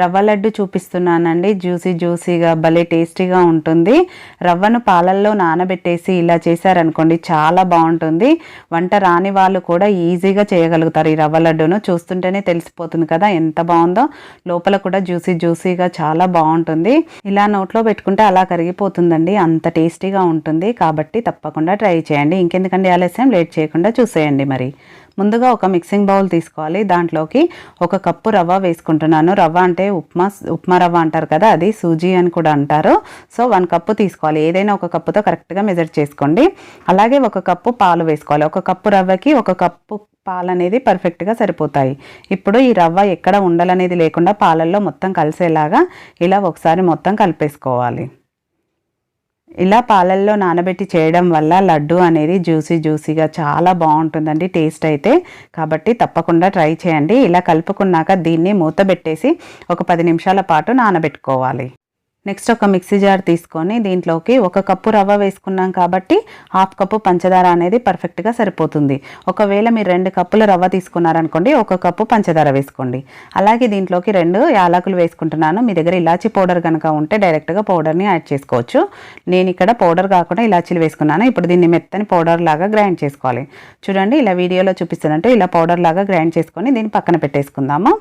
రవ్వ లడ్డు చూపిస్తున్నానండి. జ్యూసీ జ్యూసీగా భలే టేస్టీగా ఉంటుంది. రవ్వను పాలల్లో నానబెట్టేసి ఇలా చేశారనుకోండి చాలా బాగుంటుంది. వంట రాని వాళ్ళు కూడా ఈజీగా చేయగలుగుతారు ఈ రవ్వ లడ్డును. చూస్తుంటేనే తెలిసిపోతుంది కదా ఎంత బాగుందో. లోపల కూడా జ్యూసీ జ్యూసీగా చాలా బాగుంటుంది. ఇలా నోట్లో పెట్టుకుంటే అలా కరిగిపోతుందండి. అంత టేస్టీగా ఉంటుంది. కాబట్టి తప్పకుండా ట్రై చేయండి. ఇంకెందుకండి ఆలస్యం? లేట్ చేయకుండా చూసేయండి మరి. ముందుగా ఒక మిక్సింగ్ బౌల్ తీసుకోవాలి. దాంట్లోకి ఒక కప్పు రవ్వ వేసుకుంటున్నాను. రవ్వ అంటే ఉప్మా ఉప్మా రవ్వ అంటారు కదా అది సూజీ అని కూడా అంటారు. సో వన్ కప్పు తీసుకోవాలి. ఏదైనా ఒక కప్పుతో కరెక్ట్గా మెజర్ చేసుకోండి. అలాగే ఒక కప్పు పాలు వేసుకోవాలి. ఒక కప్పు రవ్వకి ఒక కప్పు పాలు అనేది పర్ఫెక్ట్గా సరిపోతాయి. ఇప్పుడు ఈ రవ్వ ఎక్కడ ఉండలనేది లేకుండా పాలల్లో మొత్తం కలిసేలాగా ఇలా ఒకసారి మొత్తం కలిపేసుకోవాలి. ఇలా పాలల్లో నానబెట్టి చేయడం వల్ల లడ్డు అనేది జ్యూసీ జ్యూసీగా చాలా బాగుంటుందండి టేస్ట్ అయితే. కాబట్టి తప్పకుండా ట్రై చేయండి. ఇలా కలుపుకున్నాక దీన్ని మూత పెట్టేసి ఒక పది నిమిషాల పాటు నానబెట్టుకోవాలి. నెక్స్ట్ ఒక మిక్సీ జార్ తీసుకొని దీంట్లోకి ఒక కప్పు రవ్వ వేసుకున్నాం కాబట్టి హాఫ్ కప్పు పంచదార అనేది పర్ఫెక్ట్గా సరిపోతుంది. ఒకవేళ మీరు రెండు కప్పుల రవ్వ తీసుకున్నారనుకోండి ఒక కప్పు పంచదార వేసుకోండి. అలాగే దీంట్లోకి రెండు యాలకులు వేసుకుంటున్నాను. మీ దగ్గర ఇలాచీ పౌడర్ కనుక ఉంటే డైరెక్ట్గా పౌడర్ని యాడ్ చేసుకోవచ్చు. నేను ఇక్కడ పౌడర్ కాకుండా ఇలాచీలు వేసుకున్నాను. ఇప్పుడు దీన్ని మెత్తని పౌడర్ లాగా గ్రైండ్ చేసుకోవాలి. చూడండి ఇలా వీడియోలో చూపిస్తున్నట్టు ఇలా పౌడర్ లాగా గ్రైండ్ చేసుకొని దీన్ని పక్కన పెట్టేసుకుందాము.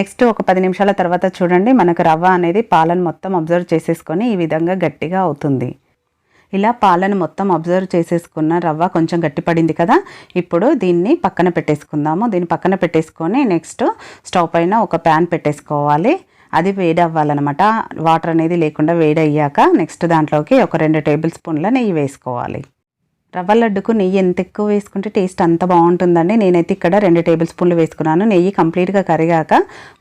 నెక్స్ట్ ఒక పది నిమిషాల తర్వాత చూడండి మనకు రవ్వ అనేది పాలను మొత్తం అబ్జర్వ్ చేసేసుకొని ఈ విధంగా గట్టిగా అవుతుంది. ఇలా పాలను మొత్తం అబ్జర్వ్ చేసేసుకున్న రవ్వ కొంచెం గట్టిపడింది కదా ఇప్పుడు దీన్ని పక్కన పెట్టేసుకుందాము. దీన్ని పక్కన పెట్టేసుకొని నెక్స్ట్ స్టవ్ పైన ఒక ప్యాన్ పెట్టేసుకోవాలి. అది వేడి అవ్వాలన్నమాట వాటర్ అనేది లేకుండా వేడి అయ్యాక నెక్స్ట్ దాంట్లోకి ఒక రెండు టేబుల్ స్పూన్ల నెయ్యి వేసుకోవాలి. రవ్వ లడ్డుకు నెయ్యి ఎంత ఎక్కువ వేసుకుంటే టేస్ట్ అంత బాగుంటుందండి. నేనైతే ఇక్కడ రెండు టేబుల్ స్పూన్లు వేసుకున్నాను. నెయ్యి కంప్లీట్గా కరిగాక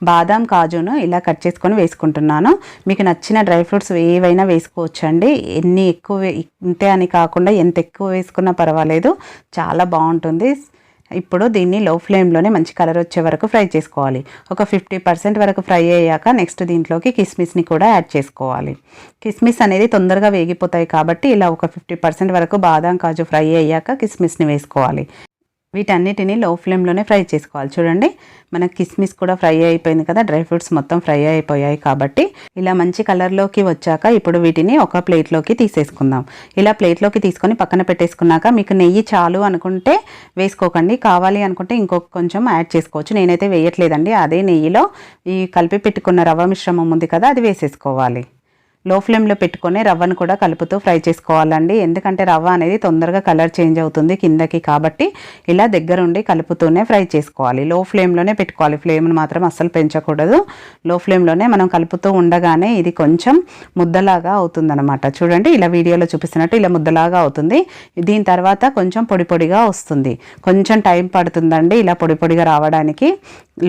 బాదాం కాజును ఇలా కట్ చేసుకొని వేసుకుంటున్నాను. మీకు నచ్చిన డ్రై ఫ్రూట్స్ ఏవైనా వేసుకోవచ్చండి. ఎన్ని ఎక్కువ ఇంతే అని కాకుండా ఎంత ఎక్కువ వేసుకున్నా పర్వాలేదు. చాలా బాగుంటుంది. ఇప్పుడు దీన్ని లో ఫ్లేమ్లోనే మంచి కలర్ వచ్చే వరకు ఫ్రై చేసుకోవాలి. ఒక ఫిఫ్టీ పర్సెంట్ వరకు ఫ్రై అయ్యాక నెక్స్ట్ దీంట్లోకి కిస్మిస్ని కూడా యాడ్ చేసుకోవాలి. కిస్మిస్ అనేది తొందరగా వేగిపోతాయి కాబట్టి ఇలా ఒక ఫిఫ్టీ పర్సెంట్ వరకు బాదం కాజు ఫ్రై అయ్యాక కిస్మిస్ని వేసుకోవాలి. వీటన్నిటిని లో ఫ్లేమ్లోనే ఫ్రై చేసుకోవాలి. చూడండి మన కిస్మిస్ కూడా ఫ్రై అయిపోయింది కదా డ్రై ఫ్రూట్స్ మొత్తం ఫ్రై అయిపోయాయి కాబట్టి ఇలా మంచి కలర్లోకి వచ్చాక ఇప్పుడు వీటిని ఒక ప్లేట్లోకి తీసేసుకుందాం. ఇలా ప్లేట్లోకి తీసుకొని పక్కన పెట్టేసుకున్నాక మీకు నెయ్యి చాలు అనుకుంటే వేసుకోకండి కావాలి అనుకుంటే ఇంకొక కొంచెం యాడ్ చేసుకోవచ్చు. నేనైతే వేయట్లేదండి అదే నెయ్యిలో ఈ కలిపి పెట్టుకున్న రవ్వ మిశ్రమం ఉంది కదా అది వేసేసుకోవాలి. లో ఫ్లేమ్లో పెట్టుకొని రవ్వను కూడా కలుపుతూ ఫ్రై చేసుకోవాలండి. ఎందుకంటే రవ్వ అనేది తొందరగా కలర్ చేంజ్ అవుతుంది కిందకి కాబట్టి ఇలా దగ్గరుండి కలుపుతూనే ఫ్రై చేసుకోవాలి. లో ఫ్లేమ్లోనే పెట్టుకోవాలి. ఫ్లేమ్ను మాత్రం అస్సలు పెంచకూడదు. లో ఫ్లేమ్లోనే మనం కలుపుతూ ఉండగానే ఇది కొంచెం ముద్దలాగా అవుతుందన్నమాట. చూడండి ఇలా వీడియోలో చూపిస్తున్నట్టు ఇలా ముద్దలాగా అవుతుంది. దీని తర్వాత కొంచెం పొడి పొడిగా వస్తుంది. కొంచెం టైం పడుతుందండి ఇలా పొడి పొడిగా రావడానికి.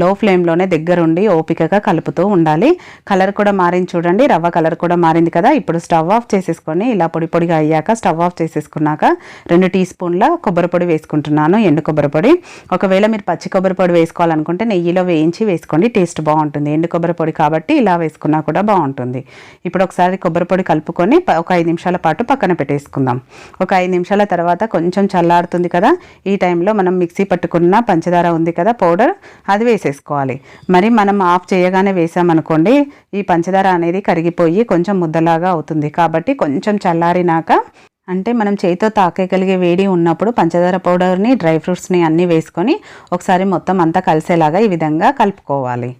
లో ఫ్లేమ్లోనే దగ్గరుండి ఓపికగా కలుపుతూ ఉండాలి. కలర్ కూడా మారింది చూడండి. రవ్వ కలర్ కూడా మారింది కదా ఇప్పుడు స్టవ్ ఆఫ్ చేసేసుకొని ఇలా పొడి పొడిగా అయ్యాక స్టవ్ ఆఫ్ చేసేసుకున్నాక రెండు టీ స్పూన్ల కొబ్బరి పొడి వేసుకుంటున్నాను ఎండు కొబ్బరి పొడి. ఒకవేళ మీరు పచ్చి కొబ్బరి పొడి వేసుకోవాలనుకుంటే నెయ్యిలో వేయించి వేసుకోండి టేస్ట్ బాగుంటుంది. ఎండు కొబ్బరి పొడి కాబట్టి ఇలా వేసుకున్నా కూడా బాగుంటుంది. ఇప్పుడు ఒకసారి కొబ్బరి పొడి కలుపుకొని ఒక ఐదు నిమిషాల పాటు పక్కన పెట్టేసుకుందాం. ఒక ఐదు నిమిషాల తర్వాత కొంచెం చల్లారుతుంది కదా ఈ టైంలో మనం మిక్సీ పట్టుకున్న పంచదార ఉంది కదా పౌడర్ అది వేసేసుకోవాలి. మరి మనం ఆఫ్ చేయగానే వేసామనుకోండి ఈ పంచదార అనేది కరిగిపోయి కొంచెం ముద్దలాగా అవుతుంది. కాబట్టి కొంచెం చల్లారినాక అంటే మనం చేతితో తాకేయగలిగే వేడి ఉన్నప్పుడు పంచదార పౌడర్ని డ్రై ఫ్రూట్స్ని అన్నీ వేసుకొని ఒకసారి మొత్తం అంతా కలిసేలాగా ఈ విధంగా కలుపుకోవాలి.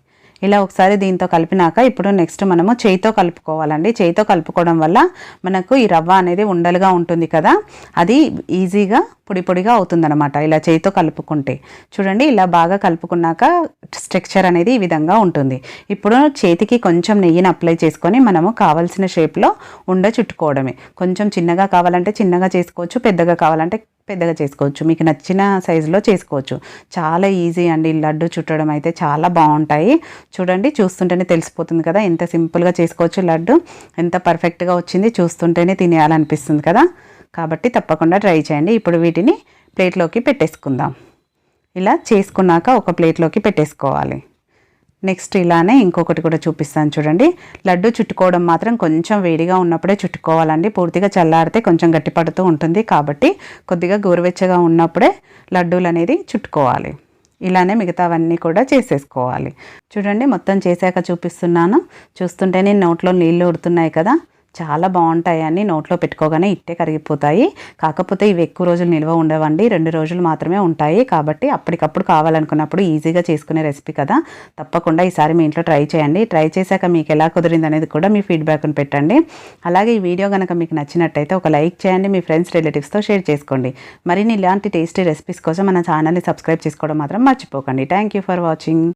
ఇలా ఒకసారి దీంతో కలిపినాక ఇప్పుడు నెక్స్ట్ మనము చేయితో కలుపుకోవాలండి. చేయితో కలుపుకోవడం వల్ల మనకు ఈ రవ్వ అనేది ఉండలుగా ఉంటుంది కదా. అది ఈజీగా పొడి పొడిగా అవుతుందనమాట ఇలా చేయితో కలుపుకుంటే. చూడండి ఇలా బాగా కలుపుకున్నాక స్ట్రక్చర్ అనేది ఈ విధంగా ఉంటుంది. ఇప్పుడు చేతికి కొంచెం నెయ్యిని అప్లై చేసుకొని మనము కావాల్సిన షేప్లో ఉండ చుట్టుకోవడమే. కొంచెం చిన్నగా కావాలంటే చిన్నగా చేసుకోవచ్చు పెద్దగా కావాలంటే పెద్దగా చేసుకోవచ్చు. మీకు నచ్చిన సైజులో చేసుకోవచ్చు. చాలా ఈజీ అండి. లడ్డు చుట్టడం అయితే చాలా బాగుంటాయి. చూడండి చూస్తుంటేనే తెలిసిపోతుంది కదా. ఎంత సింపుల్గా చేసుకోవచ్చు లడ్డు. ఎంత పర్ఫెక్ట్గా వచ్చింది చూస్తుంటేనే తినేయాలనిపిస్తుంది కదా. కాబట్టి తప్పకుండా ట్రై చేయండి. ఇప్పుడు వీటిని ప్లేట్లోకి పెట్టేసుకుందాం. ఇలా చేసుకున్నాక ఒక ప్లేట్లోకి పెట్టేసుకోవాలి. నెక్స్ట్ ఇలానే ఇంకొకటి కూడా చూపిస్తాను చూడండి. లడ్డు చుట్టుకోవడం మాత్రం కొంచెం వేడిగా ఉన్నప్పుడే చుట్టుకోవాలండి. పూర్తిగా చల్లారితే కొంచెం గట్టిపడుతూ ఉంటుంది కాబట్టి కొద్దిగా గోరువెచ్చగా ఉన్నప్పుడే లడ్డూలు అనేది చుట్టుకోవాలి. ఇలానే మిగతావన్నీ కూడా చేసేసుకోవాలి. చూడండి మొత్తం చేశాక చూపిస్తున్నాను. చూస్తుంటేనే నోట్లో నీళ్ళు ఉడుతున్నాయి కదా. చాలా బాగుంటాయని నోట్లో పెట్టుకోగానే ఇట్టే కరిగిపోతాయి. కాకపోతే ఇవి ఎక్కువ రోజులు నిల్వ ఉండవండి. రెండు రోజులు మాత్రమే ఉంటాయి. కాబట్టి అప్పటికప్పుడు కావాలనుకున్నప్పుడు ఈజీగా చేసుకునే రెసిపీ కదా. తప్పకుండా ఈసారి మీ ఇంట్లో ట్రై చేయండి. ట్రై చేశాక మీకు ఎలా కుదిరింది అనేది కూడా మీ ఫీడ్బ్యాక్ని పెట్టండి. అలాగే ఈ వీడియో కనుక మీకు నచ్చినట్టయితే ఒక లైక్ చేయండి. మీ ఫ్రెండ్స్ రిలేటివ్స్తో షేర్ చేసుకోండి. మరిన్ని ఇలాంటి టేస్టీ రెసిపీస్ కోసం మన ఛానల్ని సబ్స్క్రైబ్ చేసుకోవడం మాత్రం మర్చిపోకండి. Thank you for watching.